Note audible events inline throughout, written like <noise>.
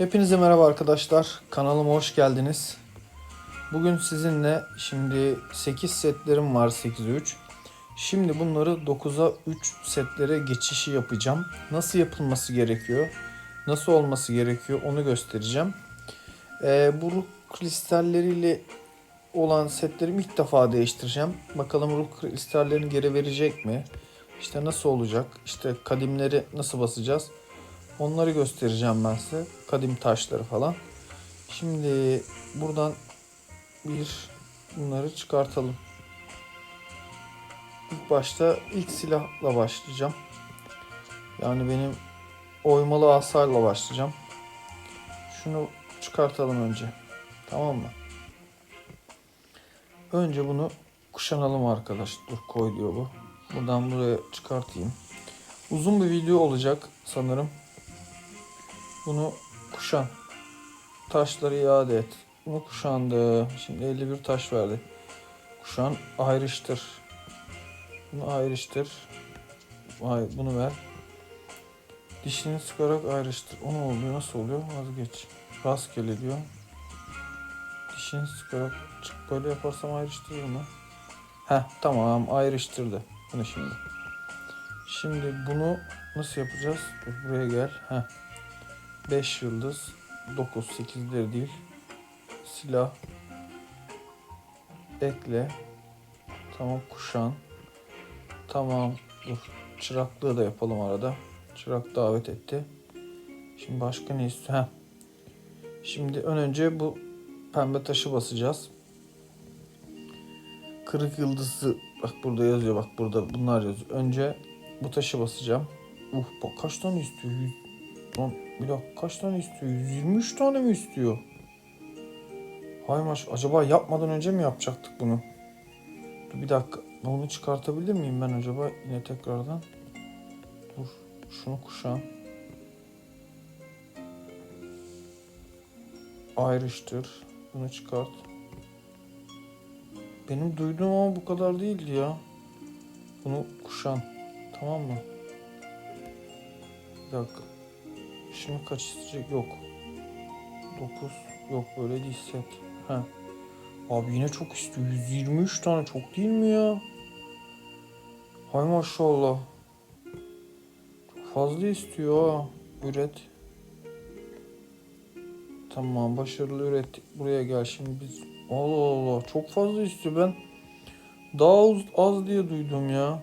Hepinize merhaba arkadaşlar. Kanalıma hoş geldiniz. Bugün sizinle şimdi 8 setlerim var 8'e 3. Şimdi bunları 9'a 3 setlere geçişi yapacağım. Nasıl yapılması gerekiyor? Nasıl olması gerekiyor? Onu göstereceğim. Ee, bu kristalleriyle olan setlerimi ilk defa değiştireceğim. Bakalım ruh kristallerini geri verecek mi? İşte nasıl olacak? İşte kadimleri nasıl basacağız? Onları göstereceğim ben size. Kadim taşları falan. Şimdi buradan bir bunları çıkartalım. İlk başta ilk silahla başlayacağım. Yani benim oymalı asayla başlayacağım. Şunu çıkartalım önce. Tamam mı? Önce bunu kuşanalım arkadaş. Dur koy diyor bu. Buradan buraya çıkartayım. Uzun bir video olacak sanırım. Bunu kuşan. Taşları iade et. Bunu kuşandı. Şimdi 51 taş verdi. Kuşan ayrıştır. Bunu ayrıştır. Hayır bunu ver. Dişini sıkarak ayrıştır. O ne oluyor? Nasıl oluyor? Vazgeç. Rastgele diyor. Dişini sıkarak çık böyle yaparsam ayrıştırır mı? Heh tamam ayrıştırdı. Bunu şimdi. Şimdi bunu nasıl yapacağız? Dur, buraya gel. Heh. 5 yıldız 9 8'leri değil silah. Ekle. Tamam kuşan. Tamam dur. Çıraklığı da yapalım arada. Çırak davet etti. Şimdi başka ne istiyor? Şimdi ön önce bu pembe taşı basacağız. Kırık yıldızı bak burada yazıyor bak burada bunlar yazıyor. Önce bu taşı basacağım. Uh bak kaç tane istiyor? 100 Lan bir dakika kaç tane istiyor? 123 tane mi istiyor? Hay maş acaba yapmadan önce mi yapacaktık bunu? Dur bir dakika. Bunu çıkartabilir miyim ben acaba yine tekrardan? Dur şunu kuşan. Ayrıştır. Bunu çıkart. Benim duyduğum ama bu kadar değildi ya. Bunu kuşan. Tamam mı? Bir dakika. Şimdi kaç isteyecek? Yok. 9. Yok böyle değil set. He. Abi yine çok istiyor. 123 tane çok değil mi ya? Hay maşallah. Çok fazla istiyor ha. Üret. Tamam başarılı ürettik. Buraya gel şimdi biz. Allah Allah çok fazla istiyor ben. Daha az, az diye duydum ya.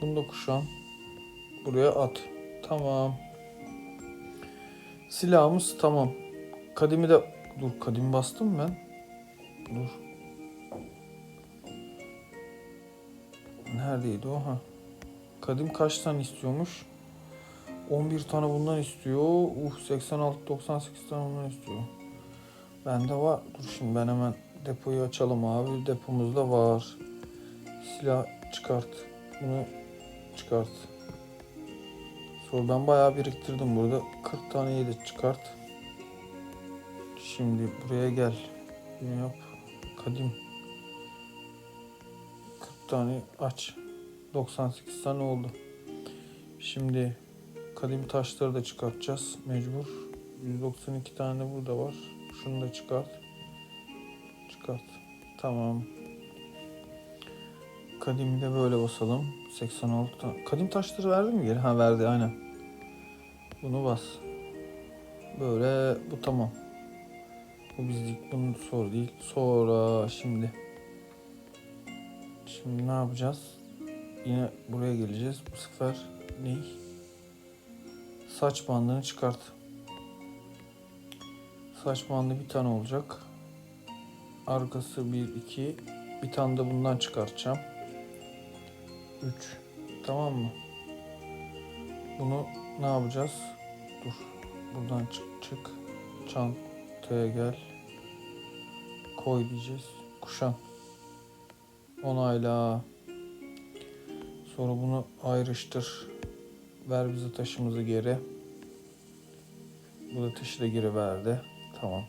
Bunu da kuşan. Buraya at. Tamam. Silahımız tamam. Kadimi de... Dur kadim bastım ben. Dur. Neredeydi o? Ha. Kadim kaç tane istiyormuş? 11 tane bundan istiyor. Uh 86 98 tane bundan istiyor. Bende var. Dur şimdi ben hemen depoyu açalım abi. Depomuzda var. Silah çıkart. Bunu çıkart. Sonra ben bayağı biriktirdim burada. 40 tane yedek çıkart. Şimdi buraya gel. Ne yap? Kadim. 40 tane aç. 98 tane oldu. Şimdi kadim taşları da çıkartacağız mecbur. 192 tane burada var. Şunu da çıkart. Çıkart. Tamam. Kadimi de böyle basalım. 86 tane. Kadim taşları verdi mi geri? Ha verdi aynen. Bunu bas. Böyle bu tamam. Bu bizlik bunun soru değil. Sonra şimdi. Şimdi ne yapacağız? Yine buraya geleceğiz. Bu sefer ne? Saç bandını çıkart. Saç bandı bir tane olacak. Arkası 1 2 bir tane de bundan çıkartacağım. 3. Tamam mı? Bunu ne yapacağız? Dur. Buradan çık çık. Çantaya gel. Koy diyeceğiz. Kuşan. Onayla. Sonra bunu ayrıştır. Ver bize taşımızı geri. Bu da taşı da geri verdi. Tamam.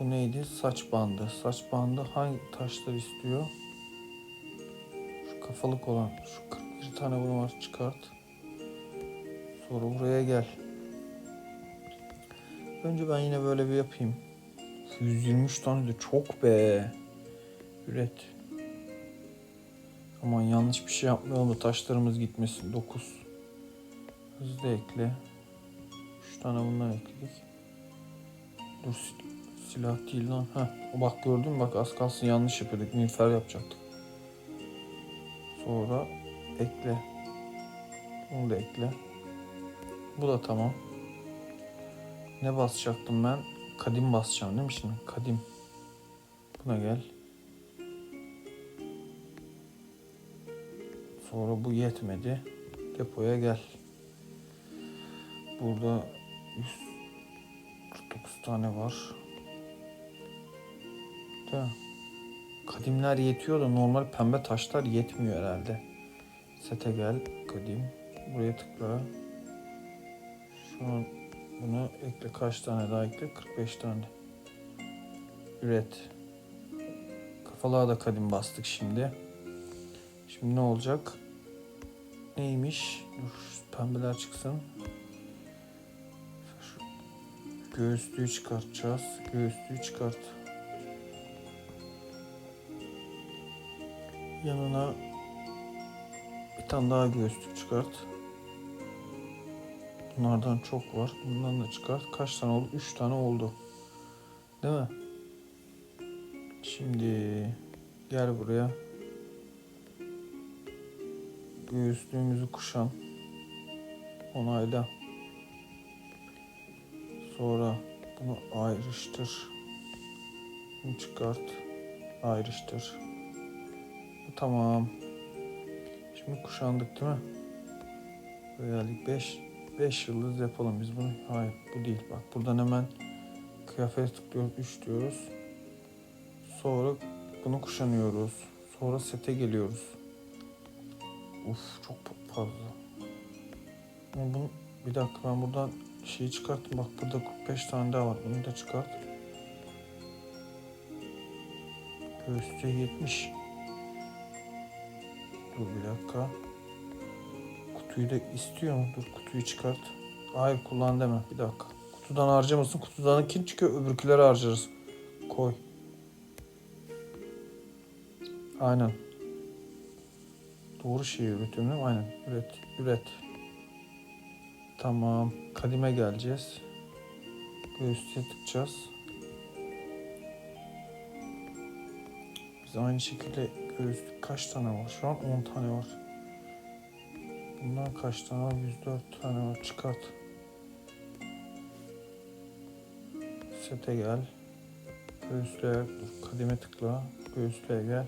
Bu neydi? Saç bandı. Saç bandı hangi taşlar istiyor? Kafalık olan. Şu 41 tane bunu var çıkart. Sonra buraya gel. Önce ben yine böyle bir yapayım. 123 tane de çok be. Üret. Aman yanlış bir şey yapmayalım da taşlarımız gitmesin. 9. Hızlı ekle. 3 tane bundan ekledik. Dur sil- silah değil lan. Heh. Bak gördün mü bak az kalsın yanlış yapıyorduk. Miğfer yapacaktık. Sonra ekle. Bunu da ekle. Bu da tamam. Ne basacaktım ben? Kadim basacağım değil mi şimdi? Kadim. Buna gel. Sonra bu yetmedi. Depoya gel. Burada 149 tane var. Mi? Kadimler yetiyor da normal pembe taşlar yetmiyor herhalde. Sete gel. Kadim. Buraya tıkla. Şu an bunu ekle. Kaç tane daha ekle? 45 tane. Üret. Kafalığa da kadim bastık şimdi. Şimdi ne olacak? Neymiş? Dur pembeler çıksın. Şu göğüslüğü çıkartacağız. Göğüslüğü çıkart. Yanına bir tane daha göğüslük çıkart. Bunlardan çok var. Bundan da çıkart. Kaç tane oldu? 3 tane oldu. Değil mi? Şimdi gel buraya. Göğüslüğümüzü kuşan. Onayla. Sonra bunu ayrıştır. Bunu çıkart. Ayrıştır. Tamam. Şimdi kuşandık değil mi? Buraya geldik. 5 5 yıldız yapalım biz bunu. Hayır bu değil. Bak buradan hemen kıyafet tıklıyoruz. 3 diyoruz. Sonra bunu kuşanıyoruz. Sonra sete geliyoruz. Uf çok fazla. Ama bunu, bir dakika ben buradan şeyi çıkarttım. Bak burada 45 tane daha var. Bunu da çıkart. Göğüste 70. Dur bir dakika. Kutuyu da istiyor mu? Dur kutuyu çıkart. Hayır kullan deme. Bir dakika. Kutudan harcamasın. Kutudan kim çıkıyor? Öbürküleri harcarız. Koy. Aynen. Doğru şeyi üretiyorum değil mi? Aynen. Üret. Üret. Tamam. Kadime geleceğiz. Göğüste tıkacağız. Biz aynı şekilde göğüslük kaç tane var? Şu an 10 tane var. Bundan kaç tane var? 104 tane var. Çıkart. Sete gel. Göğüslüğe dur, kadime tıkla. Göğüslüğe gel.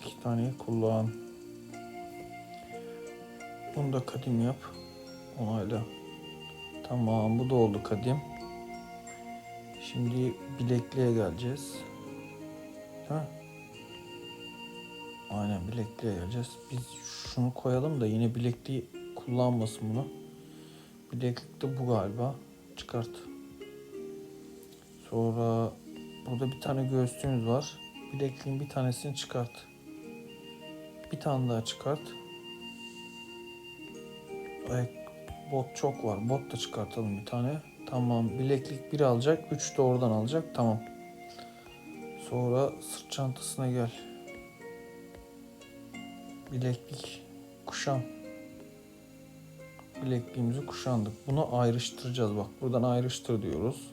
İki taneyi kullan. Bunu da kadim yap. Onayla. Tamam bu da oldu kadim. Şimdi bilekliğe geleceğiz. Mi? Aynen bilekliğe geleceğiz. Biz şunu koyalım da yine bilekliği kullanmasın bunu. Bileklik de bu galiba. Çıkart. Sonra burada bir tane göğüslüğümüz var. Bilekliğin bir tanesini çıkart. Bir tane daha çıkart. Ayak bot çok var. Bot da çıkartalım bir tane. Tamam. Bileklik bir alacak. Üç de oradan alacak. Tamam. Sonra sırt çantasına gel. Bileklik kuşan. Bilekliğimizi kuşandık. Bunu ayrıştıracağız. Bak buradan ayrıştır diyoruz.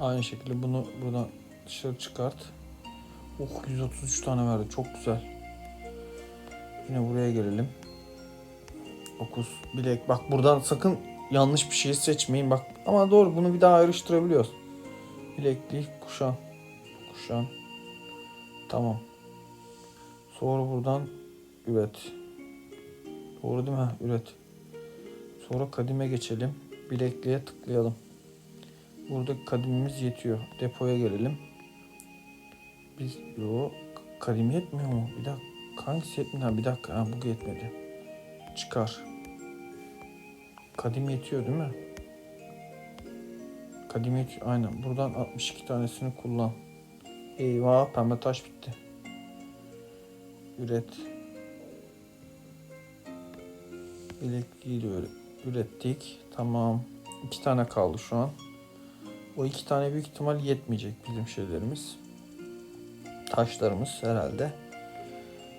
Aynı şekilde bunu buradan dışarı çıkart. Oh 133 tane verdi. Çok güzel. Yine buraya gelelim. 9 bilek. Bak buradan sakın yanlış bir şey seçmeyin. Bak ama doğru bunu bir daha ayrıştırabiliyoruz. Bileklik kuşan. Kuşan. Tamam. Sonra buradan üret. Doğru değil mi? Ha, üret. Sonra kadime geçelim. Bilekliğe tıklayalım. Burada kadimimiz yetiyor. Depoya gelelim. Biz yo kadim yetmiyor mu? Bir dakika. Hangisi yetmiyor? Ha, bir dakika. Ha, bu yetmedi. Çıkar. Kadim yetiyor değil mi? Kadim yetiyor. Aynen. Buradan 62 tanesini kullan. Eyvah pembe taş bitti. Üret. Bilekliği de öyle ürettik. Tamam. İki tane kaldı şu an. O iki tane büyük ihtimal yetmeyecek bizim şeylerimiz. Taşlarımız herhalde.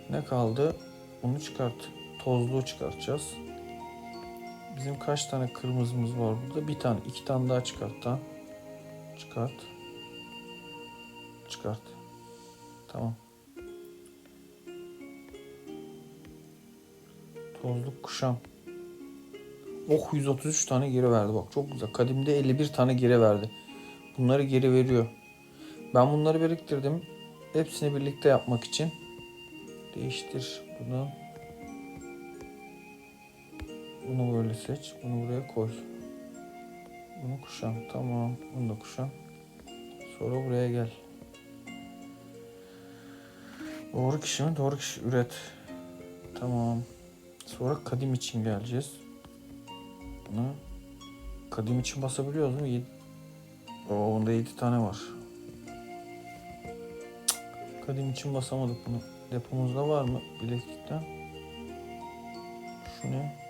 Ne kaldı? Bunu çıkart. Tozluğu çıkartacağız. Bizim kaç tane kırmızımız var burada? Bir tane. iki tane daha çıkart da. Çıkart. Çıkart. Tamam. Tozluk kuşam. Oh 133 tane geri verdi bak çok güzel. Kadimde 51 tane geri verdi. Bunları geri veriyor. Ben bunları biriktirdim. Hepsini birlikte yapmak için. Değiştir bunu. Bunu böyle seç. Bunu buraya koy. Bunu kuşan. Tamam. Bunu da kuşan. Sonra buraya gel. Doğru kişi mi? Doğru kişi. Üret. Tamam. Sonra kadim için geleceğiz. Buna kadim için basabiliyoruz mu? Yedi... Oo, onda 7 tane var. Kadim için basamadık bunu. Depomuzda var mı bileklikten? Şu ne?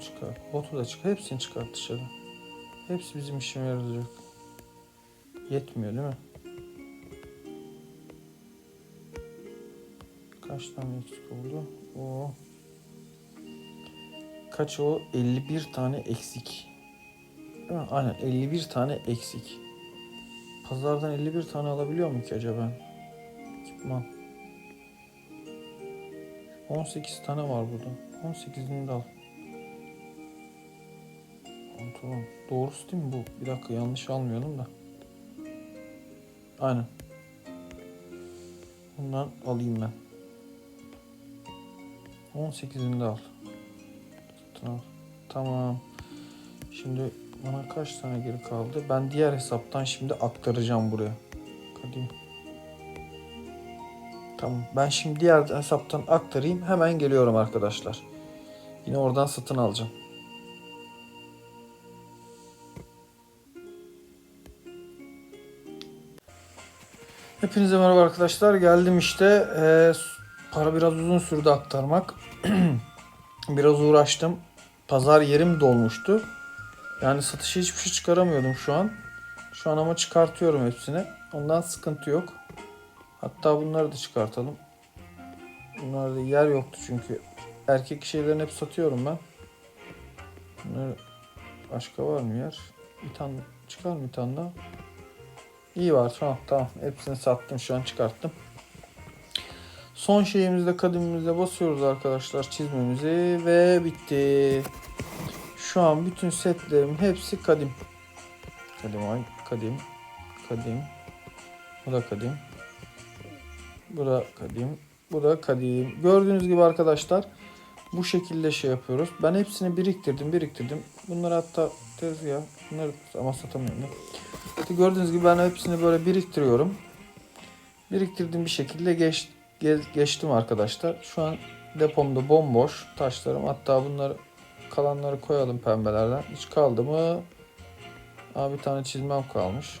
Bunu çıkart. Botu da çıkart. Hepsini çıkart dışarı. Hepsi bizim işime yarayacak. Yetmiyor değil mi? Kaç tane eksik oldu? O kaç o? 51 tane eksik. Değil mi? Aynen 51 tane eksik. Pazardan 51 tane alabiliyor mu ki acaba? Ekipman. 18 tane var burada. 18'ini de al. Tamam. Doğrusu değil mi bu? Bir dakika yanlış almayalım da. Aynen. Bundan alayım ben. 18'ini de al. Tamam. Tamam. Şimdi bana kaç tane geri kaldı? Ben diğer hesaptan şimdi aktaracağım buraya. Kadim. Tamam. Ben şimdi diğer hesaptan aktarayım. Hemen geliyorum arkadaşlar. Yine oradan satın alacağım. Hepinize merhaba arkadaşlar. Geldim işte. Ee, para biraz uzun sürdü aktarmak. <clears throat> biraz uğraştım. Pazar yerim dolmuştu. Yani satışa hiçbir şey çıkaramıyordum şu an. Şu an ama çıkartıyorum hepsini. Ondan sıkıntı yok. Hatta bunları da çıkartalım. Bunlarda yer yoktu çünkü. Erkek şeylerini hep satıyorum ben. Bunları başka var mı yer? Bir tane çıkar mı bir tane daha? İyi var tamam tamam. Hepsini sattım şu an çıkarttım. Son şeyimizde kadimimize basıyoruz arkadaşlar çizmemizi ve bitti. Şu an bütün setlerimin hepsi kadim. Kadim ay kadim kadim. Bu da kadim. Bu da kadim. Bu da kadim. Gördüğünüz gibi arkadaşlar bu şekilde şey yapıyoruz. Ben hepsini biriktirdim biriktirdim. Bunları hatta tezgah bunları ama satamıyorum. İşte gördüğünüz gibi ben hepsini böyle biriktiriyorum. Biriktirdiğim bir şekilde geç, ge- geçtim arkadaşlar. Şu an depomda bomboş taşlarım. Hatta bunları kalanları koyalım pembelerden. Hiç kaldı mı? Aa, bir tane çizmem kalmış.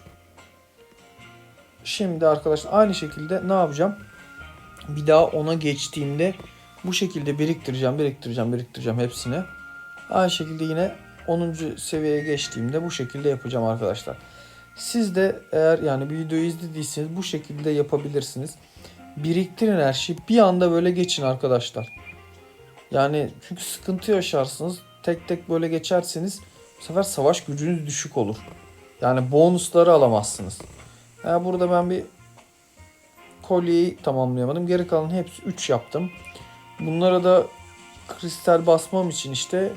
Şimdi arkadaşlar aynı şekilde ne yapacağım? Bir daha ona geçtiğimde bu şekilde biriktireceğim, biriktireceğim, biriktireceğim hepsini. Aynı şekilde yine 10. seviyeye geçtiğimde bu şekilde yapacağım arkadaşlar. Siz de eğer yani bir videoyu izlediyseniz bu şekilde yapabilirsiniz. Biriktirin her şeyi. Bir anda böyle geçin arkadaşlar. Yani çünkü sıkıntı yaşarsınız. Tek tek böyle geçerseniz bu sefer savaş gücünüz düşük olur. Yani bonusları alamazsınız. Yani burada ben bir kolyeyi tamamlayamadım. Geri kalan hepsi 3 yaptım. Bunlara da kristal basmam için işte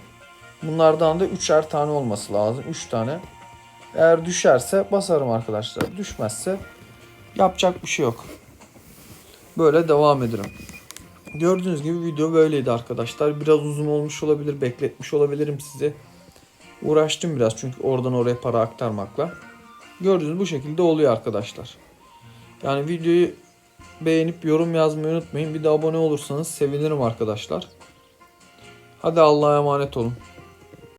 bunlardan da 3'er tane olması lazım. 3 tane. Eğer düşerse basarım arkadaşlar. Düşmezse yapacak bir şey yok. Böyle devam ederim. Gördüğünüz gibi video böyleydi arkadaşlar. Biraz uzun olmuş olabilir, bekletmiş olabilirim sizi. Uğraştım biraz çünkü oradan oraya para aktarmakla. Gördüğünüz bu şekilde oluyor arkadaşlar. Yani videoyu beğenip yorum yazmayı unutmayın. Bir de abone olursanız sevinirim arkadaşlar. Hadi Allah'a emanet olun.